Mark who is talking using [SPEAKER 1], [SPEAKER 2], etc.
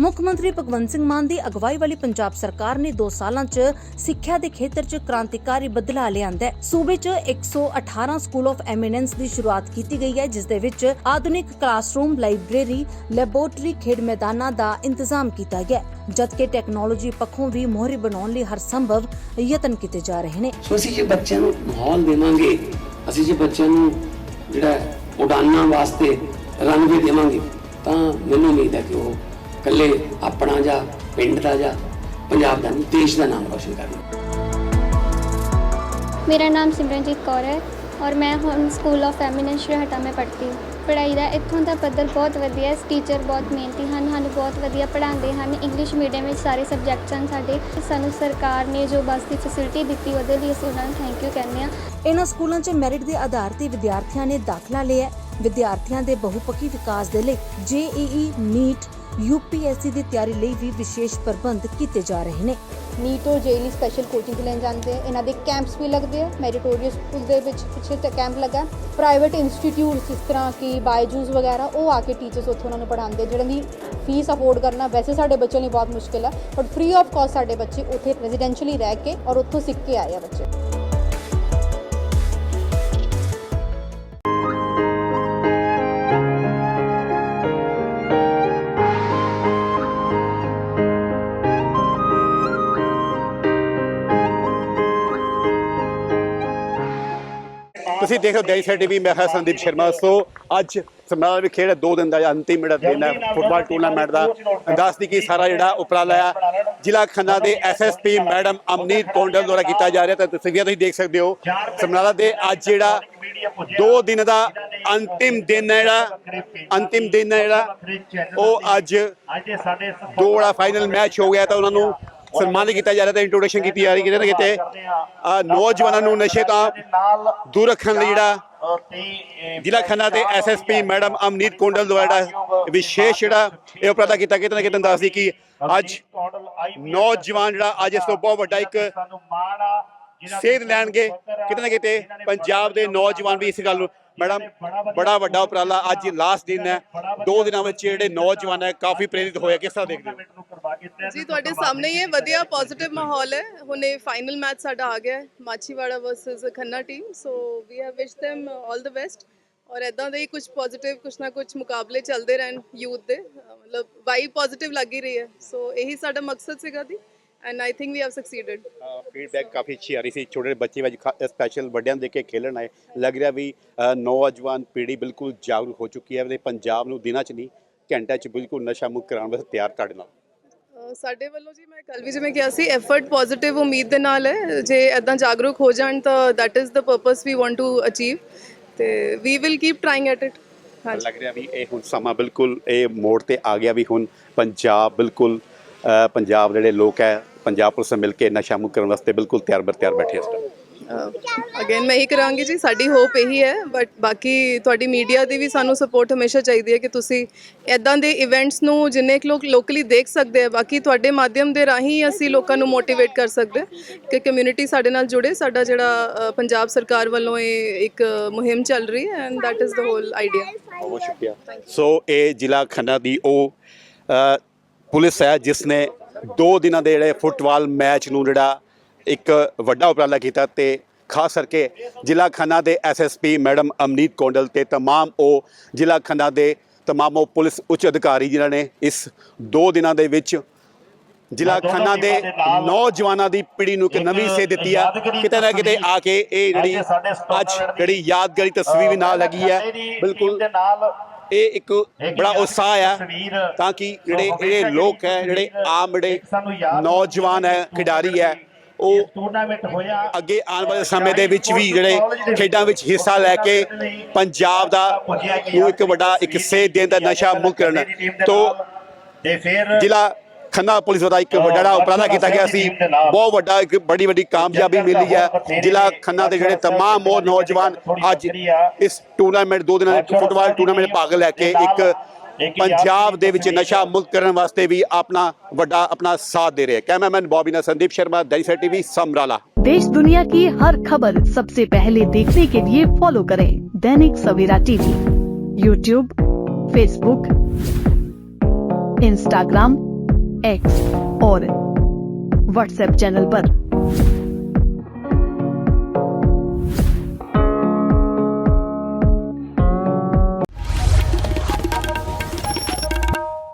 [SPEAKER 1] ਮੁੱਖ ਮੰਤਰੀ ਭਗਵੰਤ ਸਿੰਘ ਮਾਨ ਦੀ ਅਗਵਾਈ ਵਾਲੀ ਪੰਜਾਬ ਸਰਕਾਰ ਨੇ 2 ਸਾਲਾਂ 'ਚ ਸਿੱਖਿਆ ਦੇ ਖੇਤਰ 'ਚ ਕ੍ਰਾਂਤੀਕਾਰੀ ਬਦਲਾਅ ਲਿਆਂਦਾ ਹੈ। ਸੂਬੇ 'ਚ 118 ਸਕੂਲ ਆਫ ਐਮੀਨੈਂਸ ਦੀ ਸ਼ੁਰੂਆਤ ਕੀਤੀ ਗਈ ਹੈ, ਜਿਸ ਦੇ ਵਿੱਚ ਆਧੁਨਿਕ ਕਲਾਸਰੂਮ ਲਾਇਬ੍ਰੇਰੀ ਲੈਬੋਰਟਰੀ ਖੇਡ ਮੈਦਾਨਾਂ ਦਾ ਇੰਤਜ਼ਾਮ ਕੀਤਾ ਗਿਆ ਜਦਕਿ ਟੈਕਨੋਲੋਜੀ ਪੱਖੋਂ ਵੀ ਮੋਹਰੀ ਬਣਾਉਣ ਲਈ ਹਰ ਸੰਭਵ ਯਤਨ ਕੀਤੇ ਜਾ ਰਹੇ ਨੇ।
[SPEAKER 2] ਸੋ ਅਸੀਂ ਜੇ ਬੱਚਿਆਂ ਨੂੰ ਮਾਹੌਲ ਦੇਵਾਂਗੇ, ਅਸੀਂ ਜੇ ਬੱਚਿਆਂ ਨੂੰ ਜਿਹੜਾ ਉਡਾਨਾਂ ਵਾਸਤੇ ਰੰਗ ਦੇਵਾਂਗੇ, ਤਾਂ ਮੈਨੂੰ ਉਮੀਦ ਹੈ ਕਿ ਉਹ ਇਕੱਲੇ ਆਪਣਾ ਜਾਂ ਪਿੰਡ ਦਾ ਜਾਂ ਪੰਜਾਬ ਦਾ ਨਹੀਂ ਦੇਸ਼ ਦਾ ਨਾਮ ਰੋਸ਼ਨ ਕਰਨਾ।
[SPEAKER 3] ਮੇਰਾ ਨਾਮ ਸਿਮਰਨਜੀਤ ਕੌਰ ਹੈ ਔਰ ਮੈਂ ਹੁਣ ਸਕੂਲ ਆਫ ਫੈਮਿਨਿਸਟ ਸ਼ਰਹਟਾ ਮੇ ਪੜ੍ਹਦੀ। ਪੜ੍ਹਾਈ ਦਾ ਇੱਥੋਂ ਦਾ ਪੱਧਰ ਬਹੁਤ ਵਧੀਆ ਹੈ ਟੀਚਰ ਬਹੁਤ ਮਿਹਨਤੀ ਹਨ ਸਾਨੂੰ ਬਹੁਤ ਵਧੀਆ ਪੜ੍ਹਾਉਂਦੇ ਹਨ ਇੰਗਲਿਸ਼ ਮੀਡੀਅਮ ਵਿੱਚ ਸਾਰੇ ਸਬਜੈਕਟਸ ਹਨ ਸਾਡੇ। ਸਾਨੂੰ ਸਰਕਾਰ ਨੇ ਜੋ ਬੱਸ ਦੀ ਫੈਸਿਲਿਟੀ ਦਿੱਤੀ ਉਹਦੇ ਲਈ ਅਸੀਂ ਉਹਨਾਂ ਨੂੰ ਥੈਂਕ ਯੂ ਕਹਿੰਦੇ ਹਾਂ।
[SPEAKER 1] ਇਹਨਾਂ ਸਕੂਲਾਂ 'ਚ ਮੈਰਿਟ ਦੇ ਆਧਾਰ ਤੇ ਵਿਦਿਆਰਥੀਆਂ ਨੇ ਦਾਖਲਾ ਲਿਆ ਵਿਦਿਆਰਥੀਆਂ ਦੇ ਬਹੁਪੱਖੀ ਵਿਕਾਸ ਦੇ ਲਈ ਜੇਈਈ ਨੀਟ ਯੂਪੀਐਸਸੀ ਦੀ ਤਿਆਰੀ ਲਈ ਵੀ ਵਿਸ਼ੇਸ਼ ਪ੍ਰਬੰਧ ਕੀਤੇ ਜਾ ਰਹੇ ਨੇ।
[SPEAKER 4] ਨੀਟ ਔਰ ਜੇਈ ਲਈ ਸਪੈਸ਼ਲ ਕੋਚਿੰਗ ਲੈਣ ਜਾਂਦੇ ਆ। ਇਹਨਾਂ ਦੇ ਕੈਂਪਸ ਵੀ ਲੱਗਦੇ ਆ ਮੈਰੀਟੋਰੀਅਸ ਸਕੂਲ ਦੇ ਵਿੱਚ ਪਿੱਛੇ ਕੈਂਪ ਲੱਗਾ। ਪ੍ਰਾਈਵੇਟ ਇੰਸਟੀਟਿਊਟਸ ਜਿਸ ਤਰ੍ਹਾਂ ਕਿ ਬਾਇਜੂਸ ਵਗੈਰਾ ਉਹ ਆ ਕੇ ਟੀਚਰਸ ਉੱਥੇ ਉਹਨਾਂ ਨੂੰ ਪੜ੍ਹਾਉਂਦੇ ਆ, ਜਿਹਨਾਂ ਦੀ ਫੀਸ ਅਫੋਰਡ ਕਰਨਾ ਵੈਸੇ ਸਾਡੇ ਬੱਚਿਆਂ ਲਈ ਬਹੁਤ ਮੁਸ਼ਕਿਲ ਆ ਬਟ ਫ੍ਰੀ ਆਫ ਕਾਸਟ ਸਾਡੇ ਬੱਚੇ ਉੱਥੇ ਰੈਜ਼ੀਡੈਂਸ਼ੀਅਲੀ ਰਹਿ ਕੇ ਔਰ ਉੱਥੋਂ ਸਿੱਖ ਕੇ ਆਏ ਆ ਬੱਚੇ।
[SPEAKER 5] ਤੁਸੀਂ ਦੇਖੋ ਦੈਨਿਕ ਟੀਵੀ ਮੈਂ ਹਾਂ ਸੰਦੀਪ ਸ਼ਰਮਾ। ਸੋ ਅੱਜ ਸਮਰਾਲਾ ਵੀ ਖੇਡ ਹੈ ਦੋ ਦਿਨ ਦਾ ਜਿਹੜਾ ਅੰਤਿਮ ਜਿਹੜਾ ਦਿਨ ਹੈ ਫੁੱਟਬਾਲ ਟੂਰਨਾਮੈਂਟ ਦਾ ਦੱਸਦੀ ਕਿ ਸਾਰਾ ਜਿਹੜਾ ਉਪਰਾਲਾ ਆ ਜ਼ਿਲ੍ਹਾ ਖੰਨਾ ਦੇ ਐਸਐਸਪੀ ਮੈਡਮ ਅਮਨੀਤ ਕੋਂਡਲ ਦੁਆਰਾ ਕੀਤਾ ਜਾ ਰਿਹਾ ਤਾਂ ਤਸਵੀਰਾਂ ਤੁਸੀਂ ਦੇਖ ਸਕਦੇ ਹੋ। ਸਮਰਾਲਾ ਦੇ ਅੱਜ ਜਿਹੜਾ ਦੋ ਦਿਨ ਦਾ ਅੰਤਿਮ ਦਿਨ ਹੈ ਜਿਹੜਾ ਅੰਤਿਮ ਦਿਨ ਹੈ ਜਿਹੜਾ ਉਹ ਅੱਜ ਦੋ ਵਾਲਾ ਫਾਈਨਲ ਮੈਚ ਹੋ ਗਿਆ ਤਾਂ ਉਹਨਾਂ ਨੂੰ ਸਨਮਾਨਿਤ ਕੀਤਾ ਜਾ ਰਿਹਾ ਤਾਂ ਇੰਟਰੋਡਕਸ਼ਨ ਕੀਤੀ ਜਾ ਰਹੀ ਕਿਤੇ ਨਾ ਕਿਤੇ ਆਹ ਨੌਜਵਾਨਾਂ ਨੂੰ ਨਸ਼ੇ ਤੋਂ ਦੂਰ ਰੱਖਣ ਲਈ ਜਿਹੜਾ ਜ਼ਿਲ੍ਹਾ ਖੰਨਾ ਦੇ ਐਸਐਸਪੀ ਮੈਡਮ ਅਮਨੀਤ ਕੋਂਡਲ ਦੁਆਰਾ ਵਿਸ਼ੇਸ਼ ਜਿਹੜਾ ਇਹ ਉਪਰਾਲਾ ਕੀਤਾ ਕਿਤੇ ਨਾ ਕਿਤੇ ਦੱਸਦੀ ਕਿ ਅੱਜ ਨੌਜਵਾਨ ਜਿਹੜਾ ਅੱਜ ਇਸ ਤੋਂ ਬਹੁਤ ਵੱਡਾ ਇੱਕ ਸੇਧ ਲੈਣਗੇ ਕਿਤੇ ਨਾ ਕਿਤੇ ਪੰਜਾਬ ਦੇ ਨੌਜਵਾਨ ਵੀ ਇਸ ਗੱਲ ਨੂੰ ਮੈਡਮ ਬੜਾ ਵੱਡਾ ਉਪਰਾਲਾ ਅੱਜ ਲਾਸਟ ਦਿਨ ਹੈ। ਦੋ ਦਿਨਾਂ ਵਿੱਚ ਜਿਹੜੇ ਨੌਜਵਾਨ ਹੈ ਕਾਫੀ ਪ੍ਰੇਰਿਤ ਹੋਏ ਕਿਸ ਤਰ੍ਹਾਂ ਦੇਖਦੇ ਹੋ?
[SPEAKER 6] ਜੀ ਤੁਹਾਡੇ ਸਾਹਮਣੇ ਹੀ ਹੈ ਵਧੀਆ ਪੋਜ਼ਿਟਿਵ ਮਾਹੌਲ ਹੈ। ਹੁਣੇ ਫਾਈਨਲ ਮੈਚ ਸਾਡਾ ਆ ਗਿਆ ਹੈ Machhiwara versus Khanna team so we have wish them all the best ਔਰ ਇਦਾਂ ਦੇ ਹੀ ਕੁਝ ਪੋਜ਼ਿਟਿਵ ਕੁਝ ਨਾ ਕੁਝ ਮੁਕਾਬਲੇ ਚੱਲਦੇ ਰਹਿਣ ਯੂਥ ਦੇ। ਮਤਲਬ ਵਾਈ ਪੋਜ਼ਿਟਿਵ ਲੱਗ ਹੀ ਰਹੀ ਹੈ। ਸੋ ਇਹੀ ਸਾਡਾ ਮਕਸਦ ਸੀਗਾ ਦੀ and I think we have succeeded
[SPEAKER 5] feedback ਕਾਫੀ ਅੱਛੀ ਆ ਰਹੀ ਸੀ। ਛੋਟੇ ਬੱਚੇ ਵਿੱਚ ਸਪੈਸ਼ਲ ਵੱਡਿਆਂ ਦੇਖ ਕੇ ਖੇਲਣ ਆਏ। ਲੱਗ ਰਿਹਾ ਵੀ ਨੌਜਵਾਨ ਪੀੜ੍ਹੀ ਬਿਲਕੁਲ ਜਾਗਰੂਕ ਹੋ ਚੁੱਕੀ ਹੈ। ਤੇ ਪੰਜਾਬ ਨੂੰ ਦਿਨਾਂ ਚ ਨਹੀਂ ਘੰਟਿਆਂ ਚ ਬਿਲਕੁਲ ਨਸ਼ਾ ਮੁਕਤ ਕਰਾਉਣ ਵਾਸਤੇ ਤਿਆਰ ਤੁਹਾਡੇ ਨਾਲ।
[SPEAKER 6] ਸਾਡੇ ਵੱਲੋਂ ਜੀ ਮੈਂ ਕੱਲ ਵੀ ਜਿਵੇਂ ਕਿਹਾ ਸੀ ਐਫਰਟ ਪੋਜ਼ਿਟਿਵ ਉਮੀਦ ਦੇ ਨਾਲ ਹੈ। ਜੇ ਐਦਾਂ ਜਾਗਰੂਕ ਹੋ ਜਾਣ ਤਾਂ that is the purpose we want to achieve ਤੇ we will keep trying at it
[SPEAKER 5] ਲੱਗ ਰਿਹਾ ਵੀ ਇਹ ਹੁਣ ਸਮਾਂ ਬਿਲਕੁਲ ਇਹ ਮੋੜ ਤੇ ਆ ਗਿਆ ਵੀ ਹੁਣ ਪੰਜਾਬ ਬਿਲਕੁਲ ਪੰਜਾਬ ਦੇ ਜਿਹੜੇ ਲੋਕ ਹੈ ਪੰਜਾਬ ਪੁਲਿਸ ਨਾਲ ਮਿਲ ਕੇ ਨਸ਼ਾ ਮੁਕਤ ਕਰਨ ਵਾਸਤੇ ਬਿਲਕੁਲ ਤਿਆਰ ਬਰ ਤਿਆਰ ਬੈਠੇ ਇਸ ਟਾਈਮ
[SPEAKER 6] ਅਗੇਨ ਮੈਂ ਇਹੀ ਕਰਾਂਗੀ ਜੀ, ਸਾਡੀ ਹੋਪ ਇਹੀ ਹੈ ਬਟ ਬਾਕੀ ਤੁਹਾਡੀ ਮੀਡੀਆ ਦੀ ਵੀ ਸਾਨੂੰ ਸਪੋਰਟ ਹਮੇਸ਼ਾ ਚਾਹੀਦੀ ਹੈ ਕਿ ਤੁਸੀਂ ਐਦਾਂ ਦੇ ਇਵੈਂਟਸ ਨੂੰ ਜਿੰਨੇ ਕੁ ਲੋਕ ਲੋਕਲੀ ਦੇਖ ਸਕਦੇ ਆ, ਬਾਕੀ ਤੁਹਾਡੇ ਮਾਧਿਅਮ ਦੇ ਰਾਹੀਂ ਅਸੀਂ ਲੋਕਾਂ ਨੂੰ ਮੋਟੀਵੇਟ ਕਰ ਸਕਦੇ ਕਿ ਕਮਿਊਨਿਟੀ ਸਾਡੇ ਨਾਲ ਜੁੜੇ। ਸਾਡਾ ਜਿਹੜਾ ਪੰਜਾਬ ਸਰਕਾਰ ਵੱਲੋਂ ਇਹ ਇੱਕ ਮੁਹਿੰਮ ਚੱਲ ਰਹੀ ਹੈ and that is the whole idea
[SPEAKER 5] ਬਹੁਤ ਸ਼ੁਕਰੀਆ। ਸੋ ਇਹ ਜ਼ਿਲ੍ਹਾ ਖੰਨਾ ਦੀ ਉਹ ਪੁਲਿਸ ਹੈ ਜਿਸ ਨੇ ਦੋ ਦਿਨਾਂ ਦੇ ਜਿਹੜੇ ਫੁੱਟਬਾਲ ਮੈਚ ਨੂੰ ਜਿਹੜਾ ਇੱਕ ਵੱਡਾ ਉਪਰਾਲਾ ਕੀਤਾ ਤੇ ਖਾਸ ਕਰਕੇ ਜ਼ਿਲ੍ਹਾ ਖੰਨਾ ਦੇ ਐਸਐਸਪੀ ਮੈਡਮ ਅਮਨੀਤ ਕੋਂਡਲ ਤੇ तमाम ਉਹ ਜ਼ਿਲ੍ਹਾ ਖੰਨਾ ਦੇ तमाम ਉਹ ਪੁਲਿਸ ਉੱਚ ਅਧਿਕਾਰੀ ਜਿਨ੍ਹਾਂ ਨੇ ਇਸ ਦੋ ਦਿਨਾਂ ਦੇ ਵਿੱਚ ਜ਼ਿਲ੍ਹਾ ਖੰਨਾ ਦੇ ਨੌਜਵਾਨਾਂ ਦੀ ਪੀੜ੍ਹੀ ਨੂੰ ਇੱਕ ਨਵੀਂ ਸੇਧ ਦਿੱਤੀ ਆ ਕਿਤੇ ਨਾ ਕਿਤੇ ਆ ਕੇ ਇਹ ਜਿਹੜੀ ਅੱਜ ਜਿਹੜੀ ਯਾਦਗਾਰੀ ਤਸਵੀਰ ਵੀ ਨਾਲ ਲੱਗੀ ਹੈ ਬਿਲਕੁਲ ਇਹ ਇੱਕ ਬੜਾ ਉਤਸ਼ਾਹ ਆ ਤਾਂ ਕਿ ਜਿਹੜੇ ਇਹ ਲੋਕ ਹੈ ਜਿਹੜੇ ਆਮ ਜਿਹੜੇ ਨੌਜਵਾਨ ਹੈ ਖਿਡਾਰੀ ਹੈ ਉਹ
[SPEAKER 7] ਟੂਰਨਾਮੈਂਟ ਹੋਇਆ
[SPEAKER 5] ਅੱਗੇ ਆਉਣ ਵਾਲੇ ਸਮੇਂ ਦੇ ਵਿੱਚ ਵੀ ਜਿਹੜੇ ਖੇਡਾਂ ਵਿੱਚ ਹਿੱਸਾ ਲੈ ਕੇ ਪੰਜਾਬ ਦਾ ਨੂੰ ਇੱਕ ਵੱਡਾ ਇੱਕ ਸੇਧ ਦੇਣ ਦਾ ਨਸ਼ਾ ਮੁਕਤ ਕਰਨ ਤੋਂ
[SPEAKER 7] ਤੇ ਫਿਰ
[SPEAKER 5] ਜ਼ਿਲ੍ਹਾ ਖੰਨਾ ਪੁਲਿਸ ਦਾ ਇੱਕ ਵੱਡਾ ਉਪਰਾਲਾ ਕੀਤਾ ਗਿਆ ਸੀ ਬਹੁਤ ਵੱਡਾ ਇੱਕ ਬੜੀ ਵੱਡੀ ਕਾਮਯਾਬੀ ਮਿਲੀ ਹੈ ਜ਼ਿਲ੍ਹਾ ਖੰਨਾ ਦੇ ਜਿਹੜੇ तमाम ਉਹ ਨੌਜਵਾਨ ਅੱਜ ਇਸ ਟੂਰਨਾਮੈਂਟ ਦੋ ਦਿਨਾਂ ਦੇ ਫੁੱਟਬਾਲ ਟੂਰਨਾਮੈਂਟ ਭਾਗ ਲੈ ਕੇ ਇੱਕ पंजाब के नशा मुक्त करने वास्ते भी अपना ਆਪਣਾ अपना साथ दे रहे ਰਿਹਾ ਹੈ कैमरामैन बॉबी ना संदीप शर्मा दैनिक टीवी समराला।
[SPEAKER 8] देश दुनिया की हर खबर सबसे पहले देखने के लिए फॉलो करें Dainik Savera TV. YouTube Facebook Instagram X और व्हाट्सएप चैनल पर।